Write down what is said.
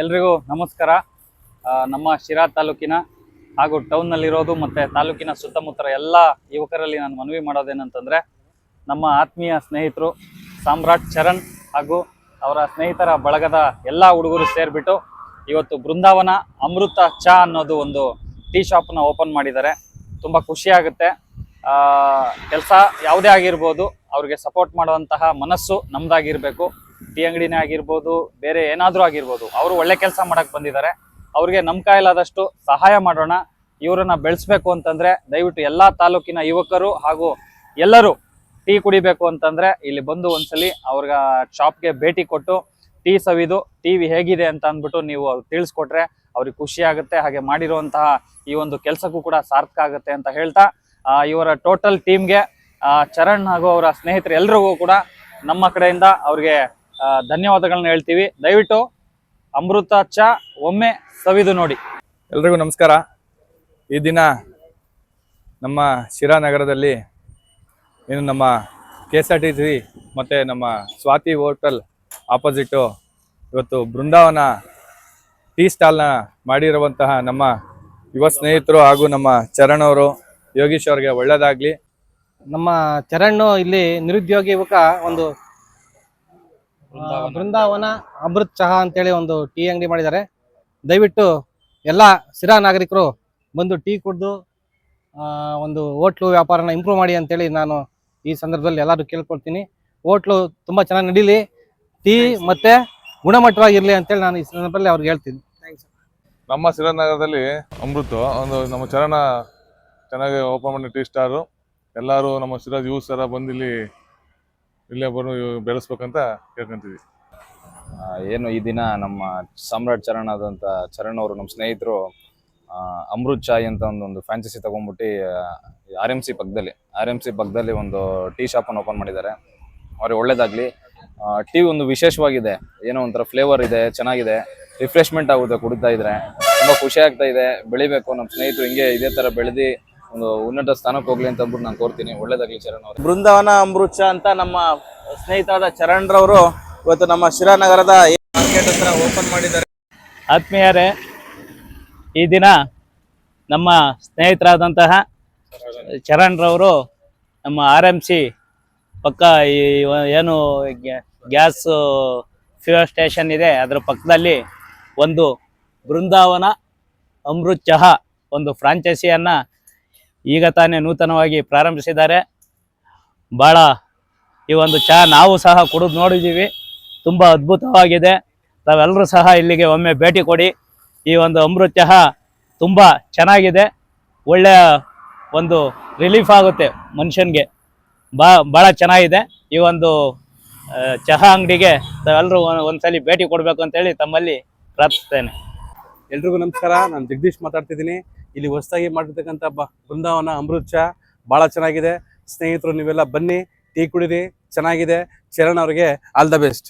ಎಲ್ರಿಗೂ ನಮಸ್ಕಾರ. ನಮ್ಮ ಶಿರಾ ತಾಲೂಕಿನ ಹಾಗೂ ಟೌನ್ನಲ್ಲಿರೋದು ಮತ್ತು ತಾಲೂಕಿನ ಸುತ್ತಮುತ್ತ ಎಲ್ಲ ಯುವಕರಲ್ಲಿ ನಾನು ಮನವಿ ಮಾಡೋದೇನಂತಂದರೆ, ನಮ್ಮ ಆತ್ಮೀಯ ಸ್ನೇಹಿತರು ಸಾಮ್ರಾಟ್ ಚರಣ್ ಹಾಗೂ ಅವರ ಸ್ನೇಹಿತರ ಬಳಗದ ಎಲ್ಲ ಹುಡುಗರು ಸೇರಿಬಿಟ್ಟು ಇವತ್ತು ಬೃಂದಾವನ ಅಮೃತ ಚಾ ಅನ್ನೋದು ಒಂದು ಟೀ ಶಾಪ್ನ ಓಪನ್ ಮಾಡಿದ್ದಾರೆ. ತುಂಬ ಖುಷಿಯಾಗುತ್ತೆ ಕೆಲಸ ಯಾವುದೇ ಆಗಿರ್ಬೋದು, ಅವ್ರಿಗೆ ಸಪೋರ್ಟ್ ಮಾಡುವಂತಹ ಮನಸ್ಸು ನಮ್ದಾಗಿರ್ಬೇಕು. ಟೀ ಅಂಗಡಿನೇ ಆಗಿರ್ಬೋದು, ಬೇರೆ ಏನಾದರೂ ಆಗಿರ್ಬೋದು, ಅವರು ಒಳ್ಳೆ ಕೆಲಸ ಮಾಡೋಕೆ ಬಂದಿದ್ದಾರೆ. ಅವ್ರಿಗೆ ನಮ್ಮ ಕಾಯಿಲಾದಷ್ಟು ಸಹಾಯ ಮಾಡೋಣ. ಇವರನ್ನು ಬೆಳೆಸ್ಬೇಕು ಅಂತಂದ್ರೆ ದಯವಿಟ್ಟು ಎಲ್ಲ ತಾಲೂಕಿನ ಯುವಕರು ಹಾಗೂ ಎಲ್ಲರೂ ಟೀ ಕುಡಿಬೇಕು ಅಂತಂದ್ರೆ ಇಲ್ಲಿ ಬಂದು ಒಂದ್ಸಲಿ ಅವ್ರ ಶಾಪ್ಗೆ ಭೇಟಿ ಕೊಟ್ಟು ಟೀ ಸವಿದು ಟಿ ವಿ ಹೇಗಿದೆ ಅಂತ ಅಂದ್ಬಿಟ್ಟು ನೀವು ತಿಳಿಸ್ಕೊಟ್ರೆ ಅವ್ರಿಗೆ ಖುಷಿ ಆಗುತ್ತೆ. ಹಾಗೆ ಮಾಡಿರುವಂತಹ ಈ ಒಂದು ಕೆಲಸಕ್ಕೂ ಕೂಡ ಸಾರ್ಥಕ ಆಗುತ್ತೆ ಅಂತ ಹೇಳ್ತಾ ಇವರ ಟೋಟಲ್ ಟೀಮ್ಗೆ ಚರಣ್ ಹಾಗೂ ಅವರ ಸ್ನೇಹಿತರು ಎಲ್ರಿಗೂ ಕೂಡ ನಮ್ಮ ಕಡೆಯಿಂದ ಅವ್ರಿಗೆ ಧನ್ಯವಾದಗಳನ್ನ ಹೇಳ್ತೀವಿ. ದಯವಿಟ್ಟು ಅಮೃತ ಚಾ ಒಮ್ಮೆ ಸವಿದು ನೋಡಿ. ಎಲ್ರಿಗೂ ನಮಸ್ಕಾರ. ಈ ದಿನ ನಮ್ಮ ಶಿರಾ ನಗರದಲ್ಲಿ ಏನು ನಮ್ಮ K S R T C ಮತ್ತು ನಮ್ಮ ಸ್ವಾತಿ ಹೋಟೆಲ್ ಆಪೋಸಿಟ್ಟು ಇವತ್ತು ಬೃಂದಾವನ ಟೀ ಸ್ಟಾಲ್ನ ಮಾಡಿರುವಂತಹ ನಮ್ಮ ಯುವ ಸ್ನೇಹಿತರು ಹಾಗೂ ನಮ್ಮ ಚರಣ್ ಅವರು ಯೋಗೀಶ್ ಅವ್ರಿಗೆ ಒಳ್ಳೆಯದಾಗಲಿ ನಮ್ಮ ಚರಣ್ ಇಲ್ಲಿ ನಿರುದ್ಯೋಗಿ ಯುವಕ ಒಂದು ಬೃಂದಾವನ. ಅಮೃತ್ ಚಹಾ ಅಂತೇಳಿ ಒಂದು ಟೀ ಅಂಗಡಿ ಮಾಡಿದ್ದಾರೆ. ದಯವಿಟ್ಟು ಎಲ್ಲ ಸಿರಾ ನಾಗರಿಕರು ಬಂದು ಟೀ ಕುಡಿದು ಒಂದು ಹೋಟ್ಲು ವ್ಯಾಪಾರನ ಇಂಪ್ರೂವ್ ಮಾಡಿ ಅಂತೇಳಿ ನಾನು ಈ ಸಂದರ್ಭದಲ್ಲಿ ಎಲ್ಲರೂ ಕೇಳ್ಕೊಡ್ತೀನಿ ಹೋಟ್ಲು ತುಂಬ ಚೆನ್ನಾಗಿ ನಡೀಲಿ. ಟೀ ಮತ್ತೆ ಗುಣಮಟ್ಟವಾಗಿರಲಿ ಅಂತೇಳಿ ನಾನು ಈ ಸಂದರ್ಭದಲ್ಲಿ ಅವ್ರಿಗೆ ಹೇಳ್ತೀನಿ. ನಮ್ಮ ಸಿರಾನಗರದಲ್ಲಿ ಅಮೃತ ಒಂದು ನಮ್ಮ ಚರಣ ಚೆನ್ನಾಗಿ ಓಪನ್ ಮಾಡಿ ಟೀ ಸ್ಟಾರು. ಎಲ್ಲರೂ ನಮ್ಮ ಸಿರಾಜ್ ಯೂಸ್ ಸರ ಬಂದು ಇಲ್ಲಿ ಇಲ್ಲೇ ಬಂದು ಬೆಳೆಸ್ಬೇಕಂತ ಕೇಳ್ಕೊಂತೀವಿ. ಏನು ಈ ದಿನ ನಮ್ಮ ಸಮ್ರಾಟ್ ಚರಣ್ ಆದಂಥ ಚರಣ್ ಅವರು ನಮ್ಮ ಸ್ನೇಹಿತರು ಅಮೃತ್ ಚಾಯ್ ಅಂತ ಒಂದು ಒಂದು ಫ್ರಾಂಚೈಸಿ ತಗೊಂಡ್ಬಿಟ್ಟು ಆರ್ ಎಂ ಸಿ ಪಕ್ಕದಲ್ಲಿ ಆರ್ ಎಂ ಸಿ ಪಕ್ಕದಲ್ಲಿ ಒಂದು ಟೀ ಶಾಪನ್ನು ಓಪನ್ ಮಾಡಿದ್ದಾರೆ. ಅವ್ರಿಗೆ ಒಳ್ಳೇದಾಗಲಿ. ಟೀ ಒಂದು ವಿಶೇಷವಾಗಿದೆ. ಏನೋ ಒಂಥರ ಫ್ಲೇವರ್ ಇದೆ, ಚೆನ್ನಾಗಿದೆ. ರಿಫ್ರೆಶ್ಮೆಂಟ್ ಆಗುತ್ತೆ ಕುಡಿತಾ ಇದ್ರೆ. ತುಂಬ ಖುಷಿ ಆಗ್ತಾ ಇದೆ. ಬೆಳಿಬೇಕು. ನಮ್ಮ ಸ್ನೇಹಿತರು ಹಿಂಗೆ ಇದೇ ಥರ ಬೆಳೆದು ಒಂದು ಉನ್ನತ ಸ್ಥಾನಕ್ಕೆ ಹೋಗ್ಲಿ ಅಂತ ಅಂದ್ಬಿಟ್ಟು ನಾನು ಕೋರ್ತೀನಿ. ಒಳ್ಳೇದಾಗ್ಲಿ ಚರಣ್ ಅವರು. ಬೃಂದಾವನ ಅಮೃತ ಅಂತ ನಮ್ಮ ಸ್ನೇಹಿತರಾದ ಚರಣ್ ರವರು ಇವತ್ತು ನಮ್ಮ ಶಿರಾನಗರದ ಮಾರ್ಕೆಟ್ ಹತ್ರ ಓಪನ್ ಮಾಡಿದ್ದಾರೆ. ಆತ್ಮೀಯರೇ ಈ ದಿನ ನಮ್ಮ ಸ್ನೇಹಿತರಾದಂತಹ ಚರಣ್ ರವರು ನಮ್ಮ ಆರ್ ಎಂ ಸಿ ಪಕ್ಕ ಈ ಏನು ಗ್ಯಾಸ್ ಫ್ಯೂಯಲ್ ಸ್ಟೇಷನ್ ಇದೆ ಅದರ ಪಕ್ಕದಲ್ಲಿ ಒಂದು ಬೃಂದಾವನ ಅಮೃತ್ ಚಹಾ ಒಂದು ಫ್ರಾಂಚೈಸಿಯನ್ನು ಈಗ ತಾನೇ ನೂತನವಾಗಿ ಪ್ರಾರಂಭಿಸಿದ್ದಾರೆ. ಭಾಳ ಈ ಒಂದು ಚಹಾ ನಾವು ಸಹ ಕುಡಿದು ನೋಡಿದ್ದೀವಿ. ತುಂಬ ಅದ್ಭುತವಾಗಿದೆ. ತಾವೆಲ್ಲರೂ ಸಹ ಇಲ್ಲಿಗೆ ಒಮ್ಮೆ ಭೇಟಿ ಕೊಡಿ. ಈ ಒಂದು ಅಮೃತ ಚಹಾ ತುಂಬ ಚೆನ್ನಾಗಿದೆ. ಒಳ್ಳೆಯ ಒಂದು ರಿಲೀಫ್ ಆಗುತ್ತೆ ಮನುಷ್ಯನಿಗೆ. ಬಾ ಭಾಳ ಚೆನ್ನಾಗಿದೆ. ಈ ಒಂದು ಚಹಾ ಅಂಗಡಿಗೆ ತಾವೆಲ್ಲರೂ ಒಂದ್ಸಲಿ ಭೇಟಿ ಕೊಡಬೇಕು ಅಂತೇಳಿ ತಮ್ಮಲ್ಲಿ ಪ್ರಾರ್ಥಿಸ್ತೇನೆ ಎಲ್ರಿಗೂ ನಮಸ್ಕಾರ. ನಾನು ಜಗದೀಶ್ ಮಾತಾಡ್ತಿದ್ದೀನಿ. ಇಲ್ಲಿ ಹೊಸದಾಗಿ ಮಾಡಿರ್ತಕ್ಕಂಥ ಬ ಬೃಂದಾವನ ಅಮೃತ್ ಚಾ ಭಾಳ ಚೆನ್ನಾಗಿದೆ. ಸ್ನೇಹಿತರು, ನೀವೆಲ್ಲ ಬನ್ನಿ, ಟೀ ಕುಡಿರಿ, ಚೆನ್ನಾಗಿದೆ. ಚರಣ್ ಅವರಿಗೆ ಆಲ್ ದ ಬೆಸ್ಟ್.